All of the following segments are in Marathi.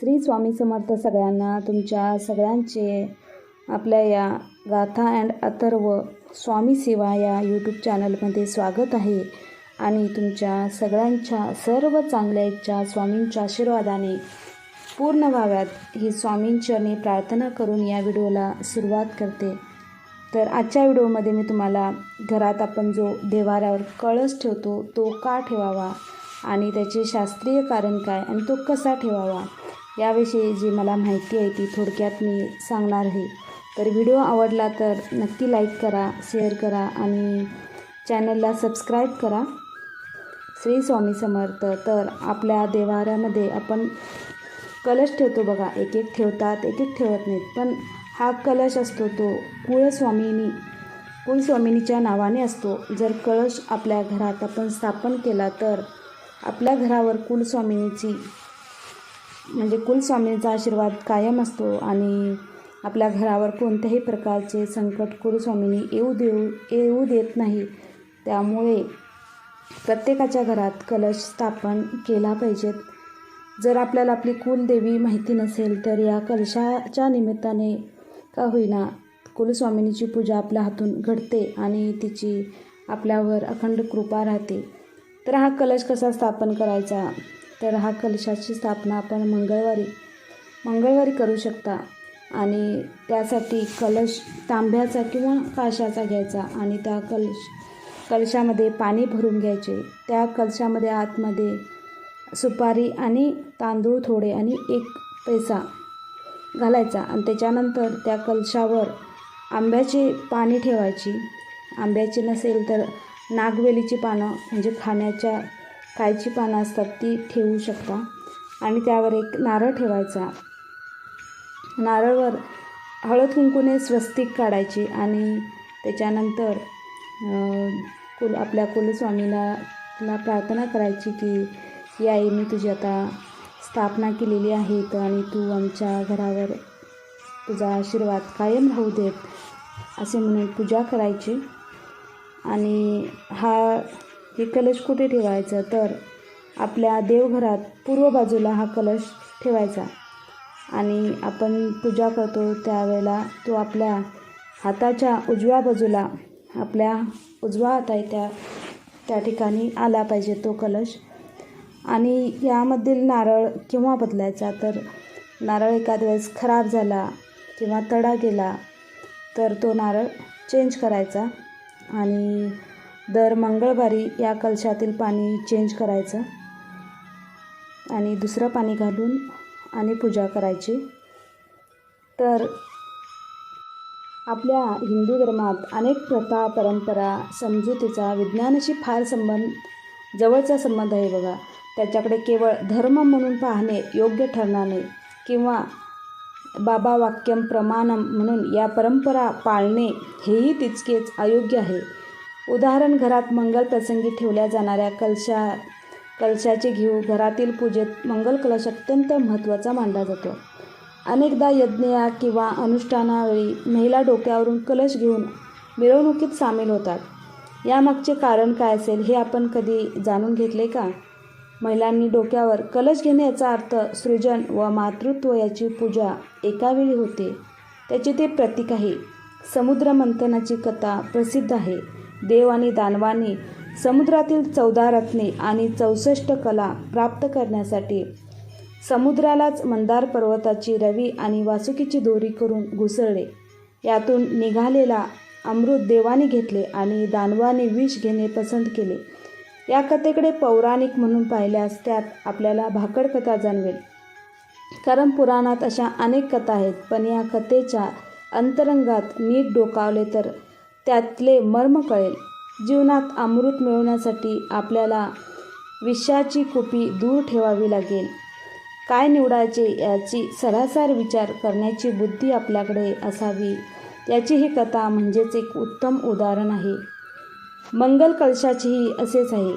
श्री स्वामी समर्थ सगळ्यांना तुमच्या सगळ्यांचे आपल्या या गाथा अँड अथर्व स्वामी सेवा या यूट्यूब चॅनलमध्ये स्वागत आहे. आणि तुमच्या सगळ्यांच्या सर्व चांगल्या इच्छा स्वामींच्या आशीर्वादाने पूर्ण व्हाव्यात ही स्वामींचरणी प्रार्थना करून या व्हिडिओला सुरुवात करते. तर आजच्या व्हिडिओमध्ये मी तुम्हाला घरात आपण जो देवाऱ्यावर कळस ठेवतो तो का ठेवावा आणि त्याचे शास्त्रीय कारण काय आणि तो कसा ठेवावा याविषयी जी मला माहिती आहे ती थोडक्यात मी सांगणार आहे. तर व्हिडिओ आवडला तर नक्की लाईक करा शेअर करा आणि चॅनलला सबस्क्राईब करा. श्री स्वामी समर्थ. तर आपल्या देवाऱ्यामध्ये आपण कलश ठेवतो बघा. एक एक ठेवतात एक एक ठेवत नाहीत. पण हा कलश असतो तो कुळस्वामिनी कुलस्वामिनीच्या नावाने असतो. जर कळश आपल्या घरात आपण स्थापन केला तर आपल्या घरावर कुलस्वामिनीची म्हणजे कुलस्वामींचा आशीर्वाद कायम असतो आणि आपल्या घरावर कोणत्याही प्रकारचे संकट कुलस्वामींनी येऊ देऊ येऊ देत नाही. त्यामुळे प्रत्येकाच्या घरात कलश स्थापन केला पाहिजेत जर आपल्याला आपली कुलदेवी माहिती नसेल तर या कलशाच्या निमित्ताने का होईना कुलस्वामिनीची पूजा आपल्या हातून घडते आणि तिची आपल्यावर अखंड कृपा राहते. तर हा कलश कसा स्थापन करायचा? तर हा कलशाची स्थापना आपण मंगळवारी मंगळवारी करू शकता. आणि त्यासाठी कलश तांब्याचा किंवा काशाचा घ्यायचा आणि त्या कलश कलशामध्ये पाणी भरून घ्यायचे. त्या कलशामध्ये आतमध्ये सुपारी आणि तांदूळ थोडे आणि एक पैसा घालायचा आणि त्याच्यानंतर त्या कलशावर आंब्याची पाणी ठेवायची. आंब्याची नसेल तर नागवेलीची पानं म्हणजे खाण्याच्या खायची पानं असतात ती ठेवू शकता. आणि त्यावर एक नारळ ठेवायचा. नारळवर हळद कुंकूने स्वस्तिक काढायची आणि त्याच्यानंतर कुल आपल्या कुलस्वामीला ला प्रार्थना करायची की या आई मी तुझी आता स्थापना केलेली आहे तर आणि तू आमच्या घरावर तुझा आशीर्वाद कायम राहू देत असे म्हणून पूजा करायची. आणि हा हे कलश कुठे ठेवायचं? तर आपल्या देवघरात पूर्व बाजूला हा कलश ठेवायचा. आणि आपण पूजा करतो त्यावेळेला तो आपल्या हाताच्या उजव्या बाजूला आपल्या उजवा हात आहे त्या त्या ठिकाणी आला पाहिजे तो कलश. आणि यामधील नारळ केव्हा बदलायचा? तर नारळ एखाद्या वेळेस खराब झाला किंवा तडा गेला तर तो नारळ चेंज करायचा. आणि दर मंगळवारी या कलशातील पाणी चेंज करायचं आणि दुसरं पाणी घालून आणि पूजा करायची. तर आपल्या हिंदू धर्मात अनेक प्रथा परंपरा समजुतीचा विज्ञानाशी फार संबंध जवळचा संबंध आहे बघा. त्याच्याकडे केवळ धर्म म्हणून पाहणे योग्य ठरणार नाही किंवा बाबा वाक्यम प्रमाणम म्हणून या परंपरा पाळणे हेही तितकेच अयोग्य आहे. उदाहरण घरात मंगल प्रसंगी ठेवल्या जाणाऱ्या कलशा कलशाचे घेऊ घरातील पूजेत मंगल कलश अत्यंत महत्त्वाचा मानला जातो. अनेकदा यज्ञ किंवा अनुष्ठानावेळी महिला डोक्यावरून कलश घेऊन मिरवणुकीत सामील होतात. यामागचे कारण काय असेल हे आपण कधी जाणून घेतले का? महिलांनी डोक्यावर कलश घेणे याचा अर्थ सृजन व मातृत्व याची पूजा एकावेळी होते. त्याचे ते प्रतीक आहे. समुद्र मंथनाची कथा प्रसिद्ध आहे. देव आणि दानवांनी समुद्रातील चौदा रत्ने आणि चौसष्ट कला प्राप्त करण्यासाठी समुद्रालाच मंदार पर्वताची रवी आणि वासुकीची दोरी करून घुसळले. यातून निघालेला अमृत देवाने घेतले आणि दानवाने विष घेणे पसंत केले. या कथेकडे पौराणिक म्हणून पाहिल्यास त्यात आपल्याला भाकड कथा जाणवेल. कारण पुराणात अशा अनेक कथा आहेत पण या कथेच्या अंतरंगात नीट डोकावले तर त्यातले मर्म कळेल. जीवनात अमृत मिळवण्यासाठी आपल्याला विषाची कुपी दूर ठेवावी लागेल. काय निवडायचे याची सरासर विचार करण्याची बुद्धी आपल्याकडे असावी याची ही कथा म्हणजेच एक उत्तम उदाहरण आहे. मंगल कलशाचीही असेच आहे.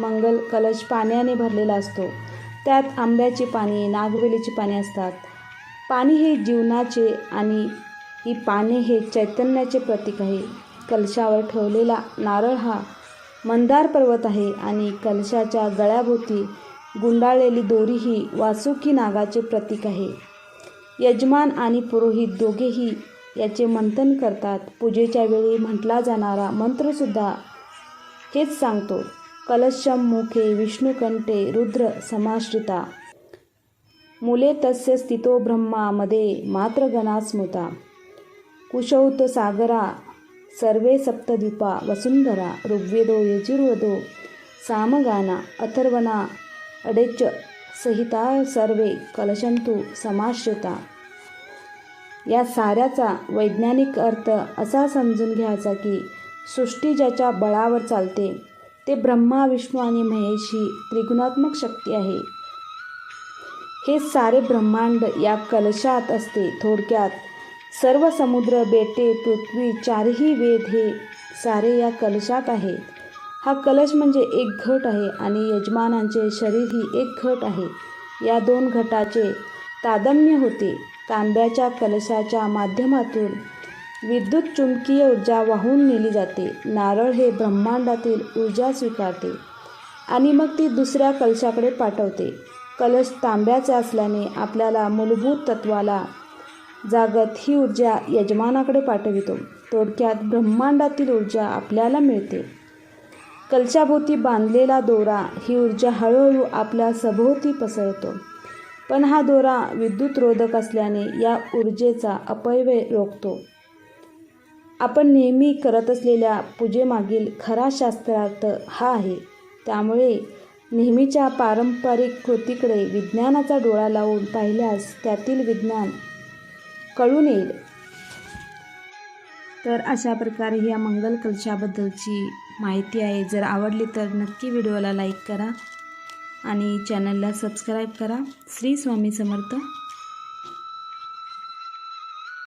मंगल कलश पाण्याने भरलेला असतो. त्यात आंब्याची पाने नागवेलीची पाने असतात. पाणी हे जीवनाचे आणि ही पाने हे चैतन्याचे प्रतीक आहे. कलशावर ठेवलेला नारळ हा मंदार पर्वत आहे आणि कलशाच्या गळ्याभोवती गुंडाळलेली दोरी ही वासुकी नागाचे प्रतीक आहे. यजमान आणि पुरोहित दोघेही याचे मंथन करतात. पूजेच्या वेळी म्हटला जाणारा मंत्रसुद्धा हेच सांगतो. कलशम मुखे विष्णुकंठे रुद्र समाश्रिता. मुले तस्य स्थितो ब्रह्मामध्ये मात्र गणा स्मृता. कुशौत सागरा सर्वे सप्तद्वीपा वसुंधरा ऋग्वेदो यजुर्वेदो सामगाना अथर्वना अडेच सहिता सर्वे कलशंतु समाश्रिता. या साऱ्याचा वैज्ञानिक अर्थ असा समजून घ्यायचा की सृष्टी ज्याच्या बळावर चालते ते ब्रह्मा विष्णू आणि महेश ही त्रिगुणात्मक शक्ती आहे. हे सारे ब्रह्मांड या कलशात असते थोडक्यात सर्व समुद्र बेटे पृथ्वी चारही वेद हे सारे या कलशात आहे हा कलश म्हणजे एक घट आहे आणि यजमानांचे शरीर ही एक घट आहे. या दोन घटाचे तादम्य होते. तांब्याच्या कलशाच्या माध्यमातून विद्युत चुंबकीय ऊर्जा वाहून नेली जाते. नारळ हे ब्रह्मांडातील ऊर्जा स्वीकारते आणि मग ती दुसऱ्या कलशाकडे पाठवते. कलश तांब्याचा असल्याने आपल्याला मूलभूत तत्वाला जागत ही ऊर्जा यजमानाकडे पाठवितो. थोडक्यात ब्रह्मांडातील ऊर्जा आपल्याला मिळते. कलशाभोवती बांधलेला दोरा ही ऊर्जा हळूहळू आपल्या सभोवती पसरतो. पण हा दोरा विद्युतरोधक असल्याने या ऊर्जेचा अपव्यय रोखतो. आपण नेहमी करत असलेल्या पूजेमागील खरा शास्त्रार्थ हा आहे. त्यामुळे नेहमीच्या पारंपरिक कृतीकडे विज्ञानाचा डोळा लावून पाहिल्यास त्यातील विज्ञान कळून येईल. तर अशा प्रकारे या मंगल कलशाबद्दलची माहिती आहे. जर आवडली तर नक्की व्हिडिओला लाईक करा आणि चॅनलला सबस्क्राईब करा. श्री स्वामी समर्थ.